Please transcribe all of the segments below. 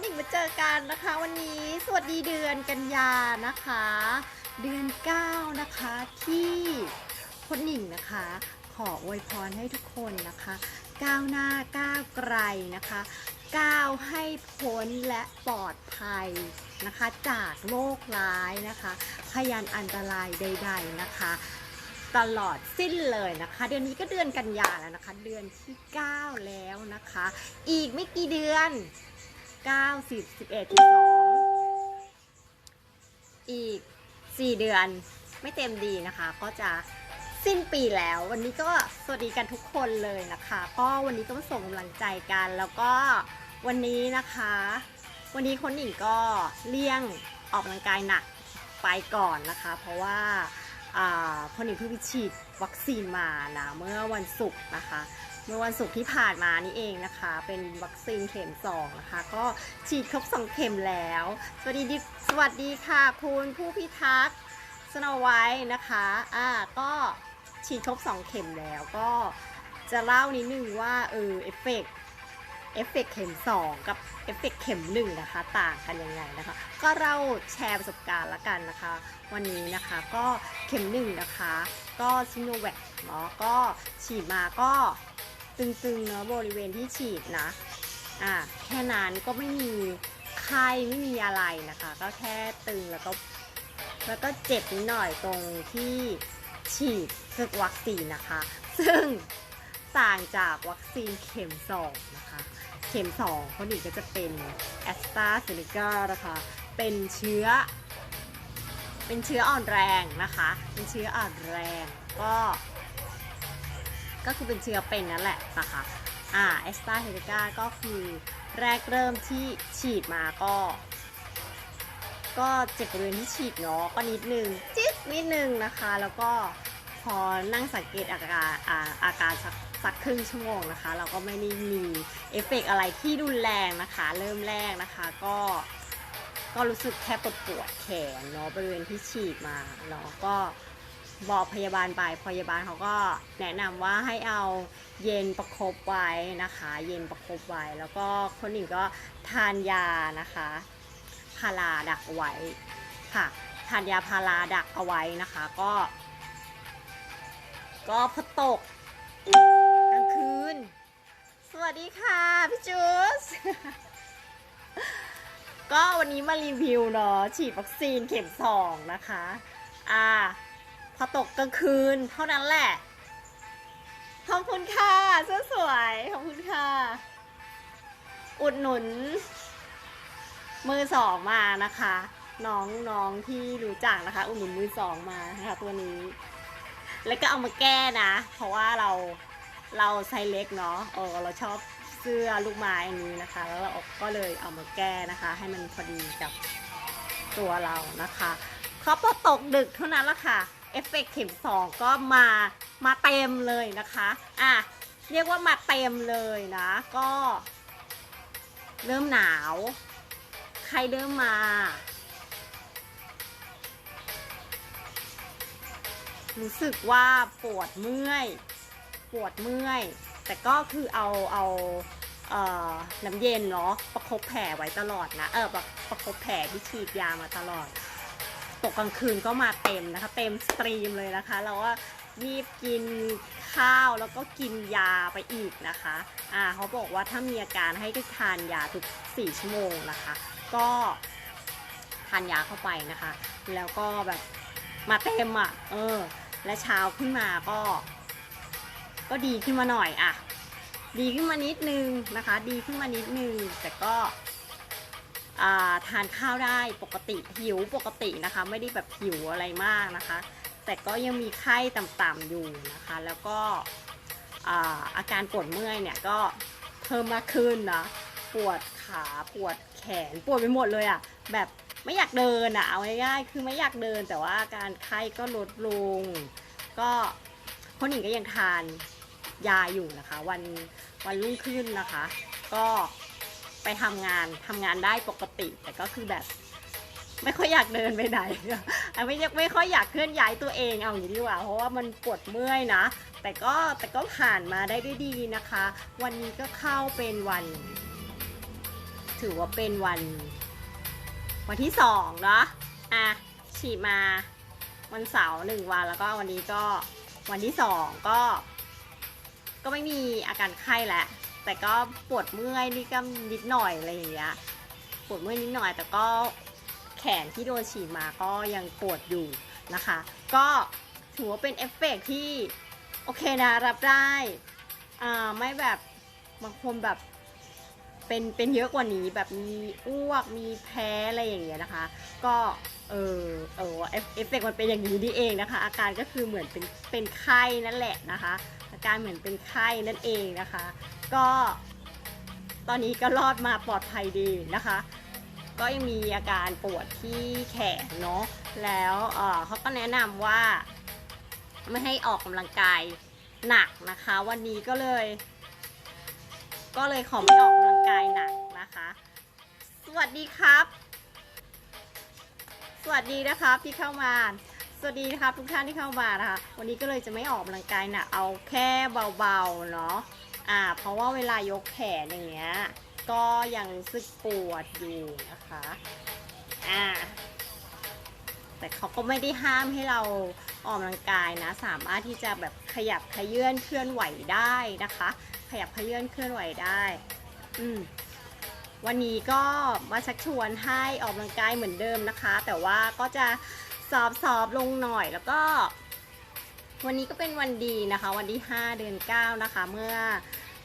คนอีกมาเจอกันนะคะ วันนี้สวัสดีเดือนกันยานะคะ เดือน 9 นะคะที่คนหญิงนะคะ ขออวยพรให้ทุกคนนะคะก้าวหน้าก้าวไกลนะคะก้าวให้พ้นและปลอดภัยนะคะ จากโรคร้ายนะคะพยานอันตรายใด ๆนะคะ ตลอดสิ้นเลยนะคะ เดือนนี้ก็เดือนกันยาแล้วนะคะ เดือนที่ 9 แล้วนะคะ อีกไม่กี่เดือน 9 10 11 12อีก4เดือนไม่เต็มดีนะคะ ก็จะสิ้นปีแล้ว วันนี้ก็สวัสดีกันทุกคนเลยนะคะ ก็วันนี้ก็มาส่งกำลังใจกัน แล้วก็วันนี้นะคะ วันนี้คนหญิงก็เลี่ยงออกกำลังกายหนักไปก่อนนะคะ เพราะว่าอ่าคนหญิงเพิ่งไปฉีดวัคซีนมานะเมื่อวันศุกร์นะคะ เมื่อวันศุกร์ที่ผ่านมานี่เองนะคะ เป็นวัคซีนเข็มสองนะคะ ก็ฉีดครบสองเข็มแล้ว สวัสดีดสวัสดีค่ะ คุณผู้พิทักษ์สโนไวท์นะคะอ่าก็ฉีดครบสองเข็มแล้วก็จะเล่านิดนึงว่าเออเอฟเฟกเอฟเฟกเข็ม 2 กับเอฟเฟกเข็ม1นะคะ ต่างกันยังไงนะคะ ก็เราแชร์ประสบการณ์ละกันนะคะ วันนี้นะคะก็เข็มหนึ่งนะคะ ก็ซิโนแวคเนาะก็ฉีดมาก็ ตึงๆเนาะบริเวณที่ฉีดนะอ่าแค่นั้นก็ไม่มีไข้ไม่มีอะไรนะคะ ก็แค่ตึงแล้วก็แล้วก็เจ็บนิดหน่อยตรงที่ฉีดคือวัคซีนนะคะ ซึ่งต่างจากวัคซีนเข็มสองนะคะเข็มสองคนอื่นก็จะเป็นแอสตราเซเนกานะคะ เป็นเชื้อ เป็นเชื้ออ่อนแรงนะคะ เป็นเชื้ออ่อนแรงก็ ก็คือเป็นเชื้อเป็นนั่นแหละนะคะอ่าแอสตราเซเนกาก็คือแรกเริ่มที่ฉีดมาก็ ก็เจ็บบริเวณที่ฉีดเนาะก็นิดนึงจิ๊ดนิดนึงนะคะ แล้วก็พอนั่งสังเกตอาการอาอาการสักสักครึ่งชั่วโมงนะคะ เราก็ไม่ได้มีเอฟเฟกต์อะไรที่รุนแรงนะคะ เริ่มแรกนะคะก็ก็รู้สึกแค่ปวดปวดแขนเนาะบริเวณที่ฉีดมาเนาะก็ บอกพยาบาลไป พยาบาลเขาก็แนะนำว่าให้เอาเย็นประคบไว้นะคะ เย็นประคบไว้ แล้วก็คนอื่นก็ทานยานะคะพาราดักเอาไว้ค่ะ ทานยาพาราดักเอาไว้นะคะ ก็ ก็พอตกกลางคืน สวัสดีค่ะพี่จูสก็วันนี้มารีวิวเนาะฉีดวัคซีนเข็มสองนะคะ อ่า อตกกลางคืนเท่านั้นแหละ ขอบคุณค่ะเสื้อสวย ขอบคุณค่ะ อุดหนุน มือสองมานะคะ น้องน้องที่รู้จักนะคะ อุดหนุนมือสองมานะคะตัวนี้ แล้วก็เอามาแก้นะ เพราะว่าเราเราไซส์เล็กเนาะเออเราชอบเสื้อลูกไม้อันนี้นะคะ แล้วเราก็เลยเอามาแก้นะคะ ให้มันพอดีกับตัวเรานะคะเพราะพอตกดึกเท่านั้นละค่ะ เอฟเฟกต์เข็มสองก็มามาเต็มเลยนะคะอะเรียกว่ามาเต็มเลยนะ ก็ เริ่มหนาว ใครเริ่มมา รู้สึกว่าปวดเมื่อย ปวดเมื่อย แต่ก็คือเอาเอาเอ่อน้ำเย็นเนาะประคบแผลไว้ตลอดนะ เออประประคบแผลที่ฉีดยามาตลอด ตกกลางคืนก็มาเต็มนะคะ เต็มสตรีมเลยนะคะ เราก็รีบกินข้าวแล้วก็กินยาไปอีกนะคะ อ่าเขาบอกว่าถ้ามีอาการให้ทานยาทุก 4 ชั่วโมงนะคะ ก็ทานยาเข้าไปนะคะ แล้วก็แบบมาเต็มอะ เออ และเช้าขึ้นมาก็ ก็ดีขึ้นมาหน่อยอะ ดีขึ้นมานิดนึงนะคะ ดีขึ้นมานิดนึงแต่ก็ ทานข้าวได้ปกติหิวปกตินะคะ ไม่ได้แบบหิวอะไรมากนะคะ แต่ก็ยังมีไข้ต่ำๆอยู่นะคะ แล้วก็อาอาการปวดเมื่อยเนี่ยก็เพิ่มมากขึ้นนะปวดขาปวดแขนปวดไปหมดเลยอะแบบไม่อยากเดินอะเอาง่ายๆคือไม่อยากเดินแต่ว่าอาการไข้ก็ลดลง ก็คนหญิงก็ยังทานยาอยู่นะคะ วันวันรุ่งขึ้นนะคะ ก็ ไปทำงานทำงานได้ปกติ แต่ก็คือแบบไม่ค่อยอยากเดินไปไหนไม่ไม่ค่อยอยากเคลื่อนย้ายตัวเองเอาอย่างนี้ดีกว่า เพราะว่ามันปวดเมื่อยนะ แต่ก็แต่ก็ผ่านมาได้ด้วยดีนะคะ วันนี้ก็เข้าเป็นวัน ถือว่าเป็นวัน วันที่สองเนาะอะฉีดมาวันเสาร์หนึ่งวันแล้วก็วันนี้ก็วันที่สองก็ ก็ไม่มีอาการไข้แหละ แต่ก็ปวดเมื่อยนี่ก็นิดหน่อยอะไรอย่างเงี้ยปวดเมื่อยนิดหน่อยแต่ก็แขนที่โดนฉีดมาก็ยังปวดอยู่นะคะ ก็ถือว่าเป็นเอฟเฟกต์ที่โอเคนะรับได้อ่าไม่แบบบางคนแบบเป็นเป็นเยอะกว่านี้แบบมีอ้วกมีแพ้อะไรอย่างเงี้ยนะคะ ก็เออเออเอฟเอฟเฟกต์มันเป็นอย่างนี้นี่เองนะคะ อาการก็คือเหมือนเป็นเป็นไข้นั่นแหละนะคะ อาการเหมือนเป็นไข้นั่นเองนะคะ ก็ตอนนี้ก็รอดมาปลอดภัยดีนะคะ ก็ยังมีอาการปวดที่แขนเนาะแล้วเเขาก็แนะนำว่าไม่ให้ออกกำลังกายหนักนะคะ วันนี้ก็เลย ก็เลยขอไม่ออกกำลังกายหนักนะคะ สวัสดีครับ สวัสดีนะครับที่เข้ามาสวัสดีนะครับทุกท่านที่เข้ามานะคะ วันนี้ก็เลยจะไม่ออกกำลังกายหนักเอาแค่เบาๆเนาะ อ่า เพราะว่าเวลายกแขนอย่างเงี้ย ก็ยังรู้สึกปวดอยู่นะคะ อ่า แต่เขาก็ไม่ได้ห้ามให้เราออกกำลังกายนะ สามารถที่จะแบบขยับขยื่นเคลื่อนไหวได้นะคะ ขยับขยื่นเคลื่อนไหวได้ อืมวันนี้ก็มาชักชวนให้ออกกำลังกายเหมือนเดิมนะคะ แต่ว่าก็จะสอบสอบลงหน่อยแล้วก็ วันนี้ก็เป็นวันดีนะคะ วันที่ 5 เดือน 9 นะคะ เมื่อ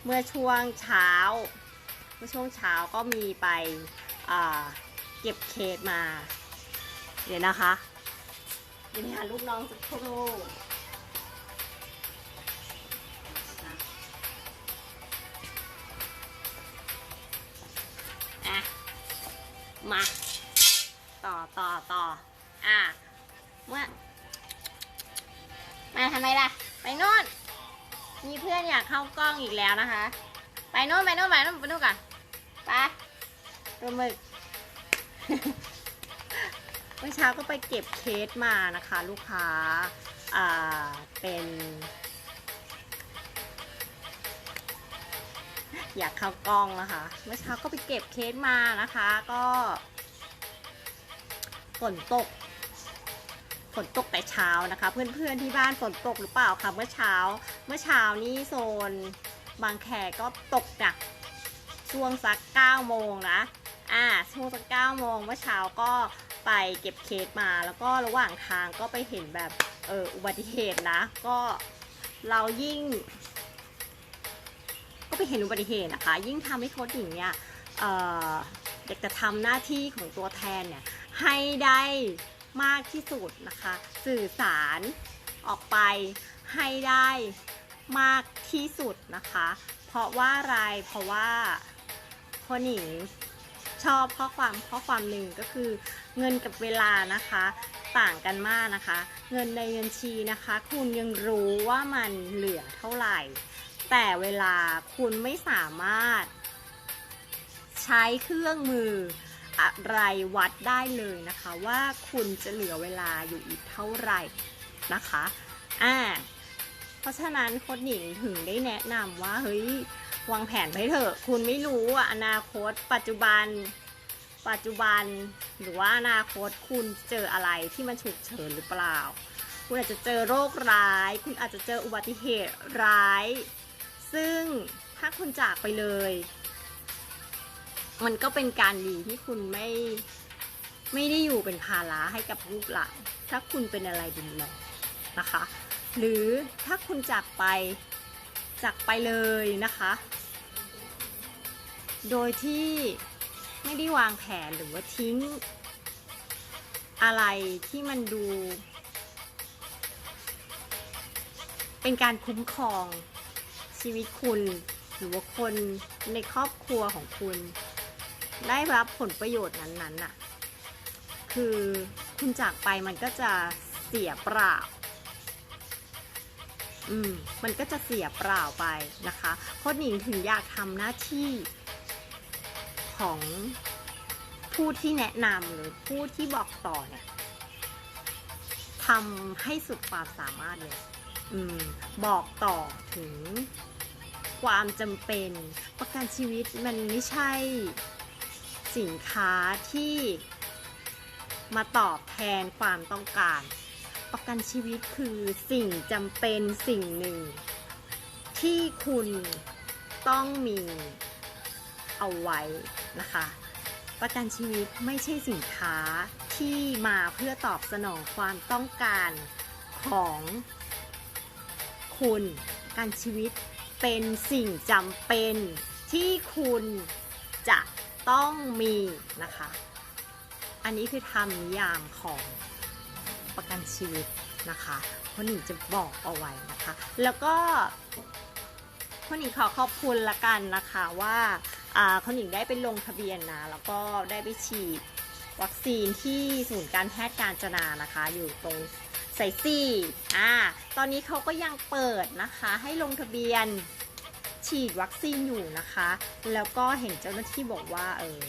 เมื่อช่วงเช้า เมื่อช่วงเช้าก็มีไปเก็บเคสมา เดี๋ยวนะคะเดี๋ยวหาลูกน้องสักครู่อะมา ต่อต่อต่ออะเมื่อ มาทำไมล่ะ ไปโน่น มีเพื่อนอยากเข้ากล้องอีกแล้วนะคะ ไปโน่นไปโน่นไปโน่นไปโน่นก่อนไปตัวมึกเมื่อเช้าก็ไปเก็บเคสมานะคะ ลูกค้า อ่า เป็น อยากเข้ากล้องนะคะ เมื่อเช้าก็ไปเก็บเคสมานะคะ ก็ฝนตก ฝนตกแต่เช้านะคะ เพื่อนๆที่บ้านฝนตกหรือเปล่าคะเมื่อเช้า เมื่อเช้านี้โซนบางแคก็ตกหนักช่วงสัก9โมงนะอ่าช่วงสัก9โมงเมื่อเช้าก็ไปเก็บเคสมาแล้วก็ระหว่างทางก็ไปเห็นแบบเอออุบัติเหตุนะ ก็เรายิ่ง ก็ไปเห็นอุบัติเหตุนะคะ ยิ่งทำให้โค้ชหญิงเนี่ยเอ่ออยากจะทำหน้าที่ของตัวแทนเนี่ยให้ได้ มากที่สุดนะคะ สื่อสารออกไปให้ได้มากที่สุดนะคะ เพราะว่าอะไรเพราะว่าโค้หญิงชอบข้อความข้อความหนึ่งก็คือเงินกับเวลานะคะต่างกันมากนะคะ เงินในบัญชีนะคะ คุณยังรู้ว่ามันเหลือเท่าไหร่ แต่เวลาคุณไม่สามารถ ใช้เครื่องมือ อะไรวัดได้เลยนะคะว่าคุณจะเหลือเวลาอยู่อีกเท่าไหร่นะคะอ่าเพราะฉะนั้นโค้ชหญิงถึงได้แนะนำว่าเฮ้ยวางแผนไปเถอะ คุณไม่รู้ว่าอนาคต ปัจจุบัน ปัจจุบัน หรือว่าอนาคตคุณเจออะไรที่มันฉุกเฉินหรือเปล่า คุณอาจจะเจอโรคร้าย คุณอาจจะเจออุบัติเหตุร้าย ซึ่งถ้าคุณจากไปเลย มันก็เป็นการดีที่คุณไม่ไม่ได้อยู่เป็นภาระให้กับลูกหลานถ้าคุณเป็นอะไรดินเลยนะคะ หรือถ้าคุณจากไปจากไปเลยนะคะ โดยที่ไม่ได้วางแผนหรือว่าทิ้ง อะไรที่มันดู เป็นการคุ้มครองชีวิตคุณ หรือว่าคนในครอบครัวของคุณ ได้รับผลประโยชน์นั้นๆน่ะ คือคุณจากไปมันก็จะเสียเปล่า อืม มันก็จะเสียเปล่าไปนะคะโค้ชหญิงถึงอยากทำหน้าที่ของผู้ที่แนะนำหรือผู้ที่บอกต่อเนี่ยทำให้สุดความสามารถเลยอืมบอกต่อถึงความจำเป็น ประกันชีวิตมันไม่ใช่ สินค้าที่มาตอบแทนความต้องการ ประกันชีวิตคือสิ่งจำเป็นสิ่งหนึ่ง ที่คุณต้องมีเอาไว้นะคะ ประกันชีวิตไม่ใช่สินค้าที่มาเพื่อตอบสนองความต้องการของคุณกันชีวิตเป็นสิ่งจำเป็นที่คุณจะ ต้องมีนะคะ อันนี้คือธรรมนิยามของประกันชีวิตนะคะคนหญิงจะบอกเอาไว้นะคะ แล้วก็คนหญิงขอขอบคุณละกันนะคะว่าอ่าคนหญิงได้ไปลงทะเบียนนะแล้วก็ได้ไปฉีดวัคซีนที่ศูนย์การแพทย์การจนานะคะ อยู่ตรงไซซี่อ่าตอนนี้เขาก็ยังเปิดนะคะ ให้ลงทะเบียน ฉีดวัคซีนอยู่นะคะ แล้วก็เห็นเจ้าหน้าที่บอกว่าเออ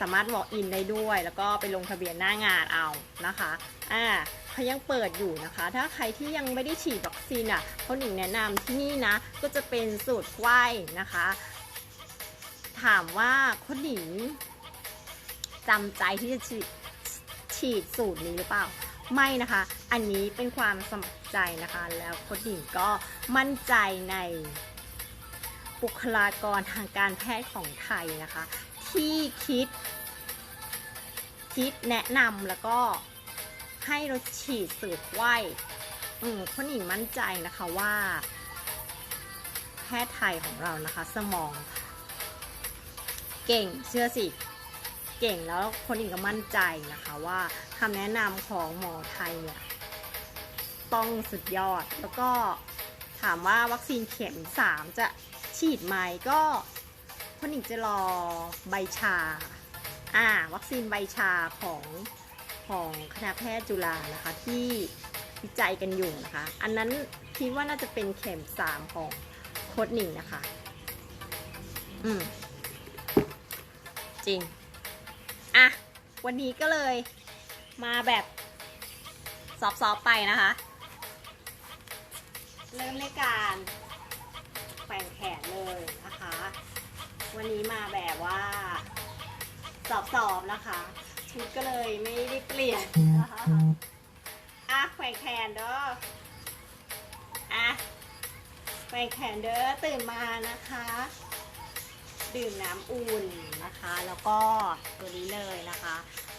สามารถ walk in ได้ด้วย แล้วก็ไปลงทะเบียนหน้างานเอานะคะอ่าเขายังเปิดอยู่นะคะ ถ้าใครที่ยังไม่ได้ฉีดวัคซีนอะเขาหนิงแนะนำที่นี่นะ ก็จะเป็นสูตรไขว้นะคะ ถามว่าคนหนิงจำใจที่จะฉีดฉีดสูตรนี้หรือเปล่า ไม่นะคะ อันนี้เป็นความสมัครใจนะคะ แล้วคนหนิงก็มั่นใจในบุคลากรทางการแพทย์ของไทยนะคะ ที่คิด คิดแนะนำแล้วก็ให้เราฉีดสูตรไว้อืมคนหญิงมั่นใจนะคะว่า แพทย์ไทยของเรานะคะ สมอง เก่งเชื่อสิ เก่งแล้วคนหญิงก็มั่นใจนะคะว่าคำแนะนำของหมอไทยเนี่ยต้องสุดยอด แล้วก็ถามว่าวัคซีนเข็ม 3 จะฉีดไหมก็คนหญิงจะรอใบชาอ่าวัคซีนใบชาของของคณะแพทย์จุฬานะคะที่วิจัยกันอยู่นะคะ อันนั้นคิดว่าน่าจะเป็นเข็ม 3 ของโคดหนิงนะคะ อืม จริง วันนี้ก็เลยมาแบบซอฟๆไปนะคะ เริ่มในการแขวนแขนเลยนะคะ วันนี้มาแบบว่าสอบๆนะคะ ชุดก็เลยไม่ได้เปลี่ยนนะคะอะแขวนแขนเด้ออะแขวนแขนเด้อตื่นมานะคะ ดื่มน้ำอุ่นนะคะ แล้วก็ตัวนี้เลยนะคะ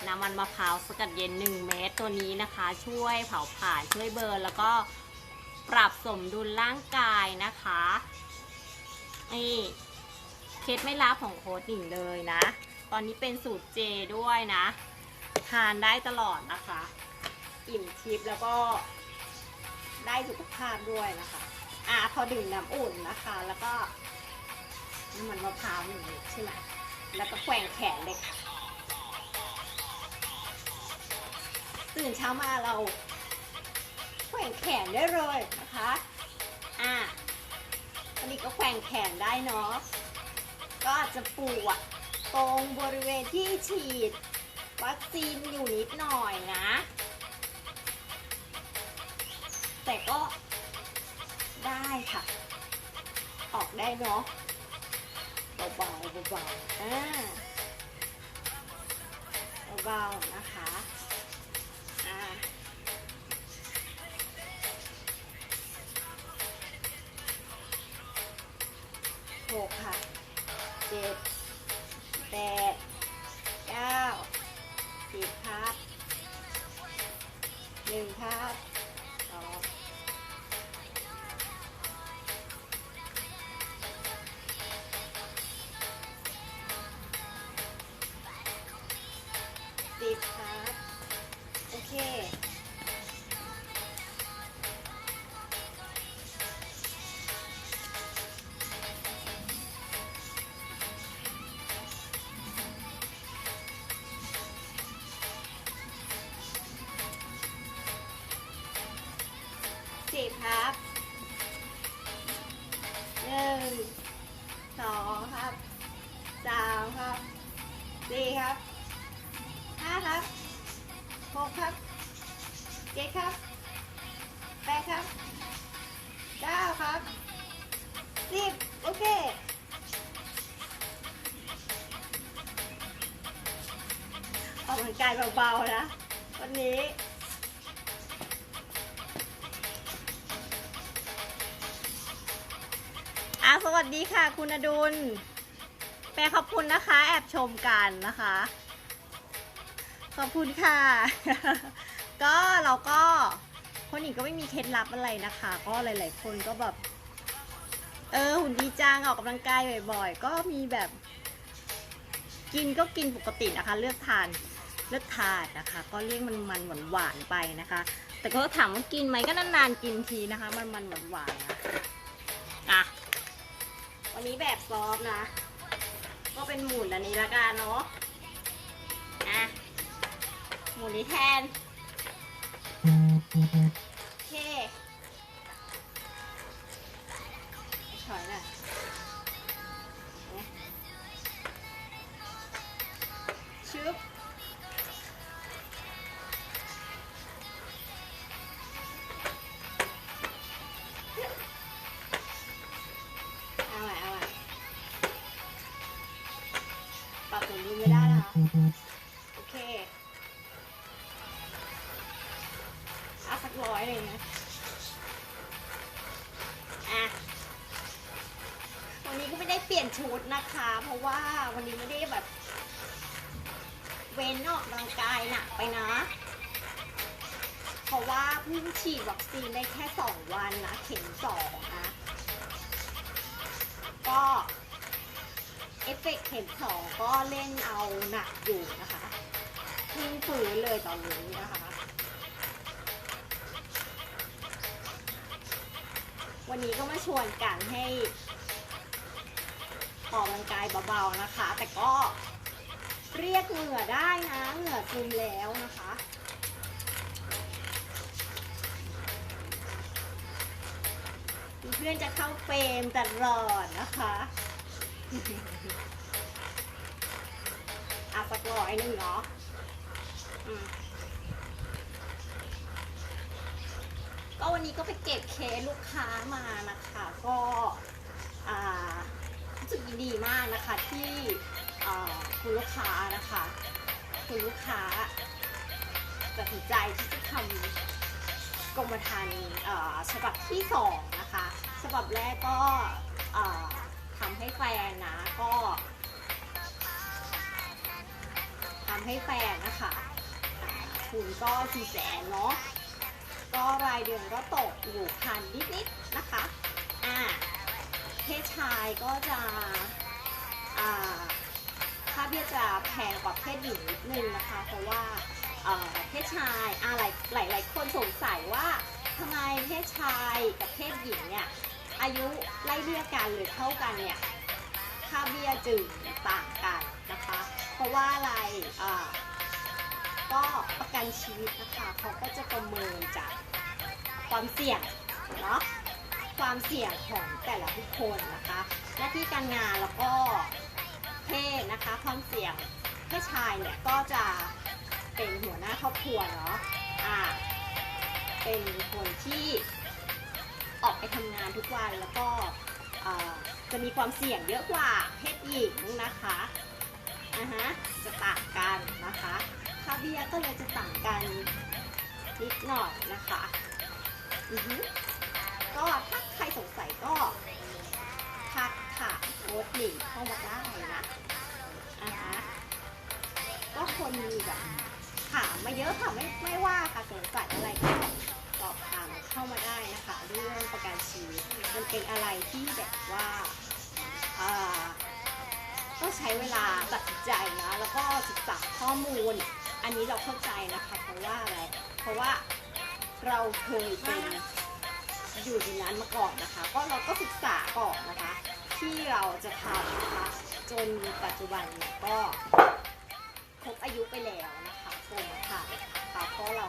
น้ำมันมะพร้าวสกัดเย็น 1 เม็ดตัวนี้นะคะ ช่วยเผาผลาญช่วยเบิร์นแล้วก็ปรับสมดุลร่างกายนะคะนี่เคล็ดไม่ลับของโค้ดหญิงเลยนะ ตอนนี้เป็นสูตรเจด้วยนะ ทานได้ตลอดนะคะ อิ่มทิพย์แล้วก็ได้สุขภาพด้วยนะคะ อะพอดื่มน้ำอุ่นนะคะ แล้วก็ น้ำมันมะพร้าวหนึ่งเม็ดใช่ไหมแล้วก็แกว่งแขนเลยค่ะตื่นเช้ามาเราแกว่งแขนได้เลยนะคะอะอันนี้ก็แกว่งแขนได้เนาะก็อาจจะปวดตรงบริเวณที่ฉีดวัคซีนอยู่นิดหน่อยนะ แต่ก็ได้ค่ะ ออกได้เนาะ เบาๆเบาๆอ่าเบาๆนะคะอ่าหกค่ะเจ็ดแปด กายเบาๆนะ วันนี้อะสวัสดีค่ะ คุณอดุลแปขอบคุณนะคะ แอบชมกันนะคะ ขอบคุณค่ะ ก็เราก็คนอื่นก็ไม่มีเคล็ดลับอะไรนะคะ ก็หลาย ๆ คนก็แบบ เออหุ่นดีจังออกกำลังกายบ่อย ๆ ก็มีแบบ กินก็กินปกตินะคะ เลือกทาน เลือกทานนะคะ ก็เลี่ยงมันมันหวานหวานไปนะคะ แต่ก็ถามว่ากินไหมก็นานๆกินทีนะคะ มันมันหวานหวานนะอะวันนี้แบบซอฟนะ ก็เป็นหมุนอันนี้ละกันเนาะอะหมุนนี้แทน ปรับสมดุลไม่ได้นะคะ โอเคเอาสักร้อยเลยนะอะวันนี้ก็ไม่ได้เปลี่ยนชุดนะคะ เพราะว่าวันนี้ไม่ได้แบบ เว้นออกกำลังกายหนักไปนะ เพราะว่าเพิ่งฉีดวัคซีนได้แค่สองวันนะ เข็มสอนะก็ เอฟเฟกต์เข็มสองก็เล่นเอาหนักอยู่นะคะเพิ่งฝืนเลยตอนนี้นะคะ วันนี้ก็มาชวนกันให้ออกกำลังกายเบาๆนะคะ แต่ก็เรียกเหงื่อได้นะเหงื่อซึมแล้วนะคะเพื่อนจะเข้าเฟรมตลอดนะคะ อะสักร้อยหนึ่งเนาะอืมก็วันนี้ก็ไปเก็บเคสลูกค้ามานะคะ ก็อ่ารู้สึกยินดีมากนะคะที่อ่าคุณลูกค้านะคะ คุณลูกค้าตัดสินใจที่จะทำกรมธรรม์อ่อฉบับที่สองนะคะ ฉบับแรกก็อ่อ ทำให้แฟนนะก็ทำให้แฟนนะคะคุณก็สี่แสนเนาะก็รายเดือนก็ตกอยู่พันนิดๆนะคะอ่าเพศชายก็จะอ่าค่าเบี้ยจะแพงกว่าเพศหญิงนิดนึงนะคะ เพราะว่าเอ่อเพศชายอ่าหลายหลายหลายคนสงสัยว่าทำไมเพศชายกับเพศหญิงเนี่ย อายุไล่เลี่ยกันหรือเท่ากันเนี่ยค่าเบี้ยจึงต่างกันนะคะ เพราะว่าอะไรก็ประกันชีวิตนะคะเขาก็จะประเมินจากความเสี่ยงเนาะความเสี่ยงของแต่ละบุคคลนะคะ หน้าที่การงานแล้วก็เพศนะคะความเสี่ยงเพศชายเนี่ยก็จะเป็นหัวหน้าครอบครัวเนาะอ่าเป็นคนที่ ออกไปทำงานทุกวันแล้วก็จะมีความเสี่ยงเยอะกว่าเพศหญิงนะคะอ่าฮะจะต่างกันนะคะค่าเบี้ยก็เลยจะต่างกันนิดหน่อยนะคะอือฮึก็ถ้าใครสงสัยก็ทักถามโค้ดหนิงเข้ามาได้นะอ่าฮะก็คนมีแบบถามมาเยอะค่ะไม่ไม่ว่าค่ะสงสัยอะไรก็สอบถาม เข้ามาได้นะคะ เรื่องประกันชีวิตมันเป็นอะไรที่แบบว่าต้องใช้เวลาตัดสินใจนะแล้วก็ศึกษาข้อมูล อันนี้เราเข้าใจนะคะเพราะว่าอะไรเพราะว่าเราเคยเป็นอยู่ในนั้นมาก่อนนะคะ ก็เราก็ศึกษาก่อนนะคะ ที่เราจะทำนะคะจนปัจจุบันเนี่ยก็ครบอายุไปแล้วนะคะกรมธรรม์นะเพราะเรา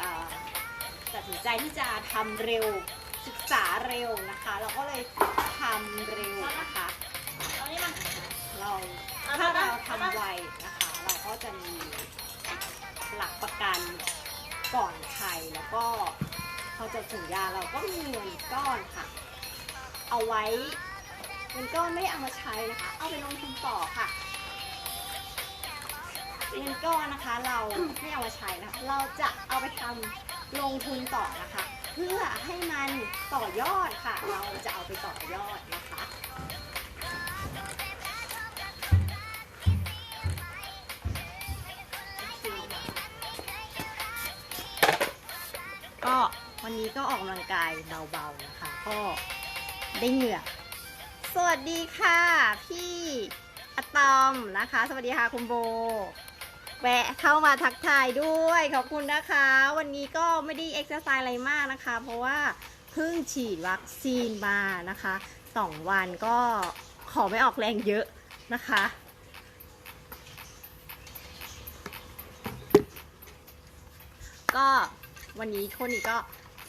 อ่า ตัดสินใจที่จะทำเร็วศึกษาเร็วนะคะ เราก็เลยทำเร็วนะคะเอานี่มาเราถ้าเราทำไวนะคะ เราก็จะมีหลักประกันก่อนใครแล้วก็พอจดสัญญาเราก็มีเงินก้อนค่ะ เอาไว้เงินก้อนไม่ได้เอามาใช้นะคะ เอาไปลงทุนต่อค่ะเงินก้อนนะคะ เราไม่เอามาใช้นะคะเราจะเอาไปทำ ลงทุนต่อนะคะ เพื่อให้มันต่อยอดค่ะ เราจะเอาไปต่อยอดนะคะก็วันนี้ก็ออกกำลังกายเบาๆนะคะ ก็ได้เหงื่อสวัสดีค่ะ พี่อะตอมนะคะ สวัสดีค่ะคุณโบ แวะเข้ามาทักทายด้วย ขอบคุณนะคะ วันนี้ก็ไม่ได้เอ็กซ์ไซส์อะไรมากนะคะ เพราะว่าเพิ่งฉีดวัคซีนมานะคะสองวันก็ขอไม่ออกแรงเยอะนะคะ ก็วันนี้คนนี้ก็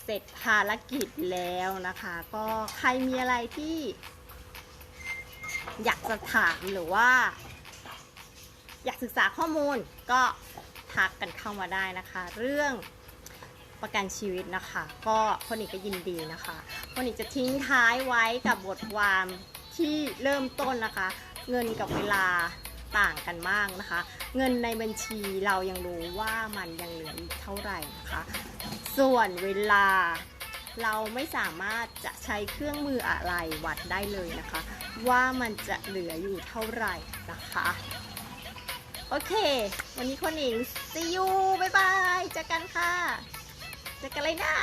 เสร็จภารกิจแล้วนะคะ ก็ใครมีอะไรที่อยากจะถามหรือว่า อยากศึกษาข้อมูลก็ทักกันเข้ามาได้นะคะ เรื่องประกันชีวิตนะคะ ก็คนนี้ก็ยินดีนะคะคนนี้จะทิ้งท้ายไว้กับบทความที่เริ่มต้นนะคะ เงินกับเวลาต่างกันมากนะคะ เงินในบัญชีเรายังรู้ว่ามันยังเหลืออีกเท่าไหร่นะคะ ส่วนเวลาเราไม่สามารถจะใช้เครื่องมืออะไรวัดได้เลยนะคะ ว่ามันจะเหลืออยู่เท่าไหร่นะคะ โอเค วันนี้คนหนิงซียูบายบายเจอกันค่ะเจอกันเลยนะ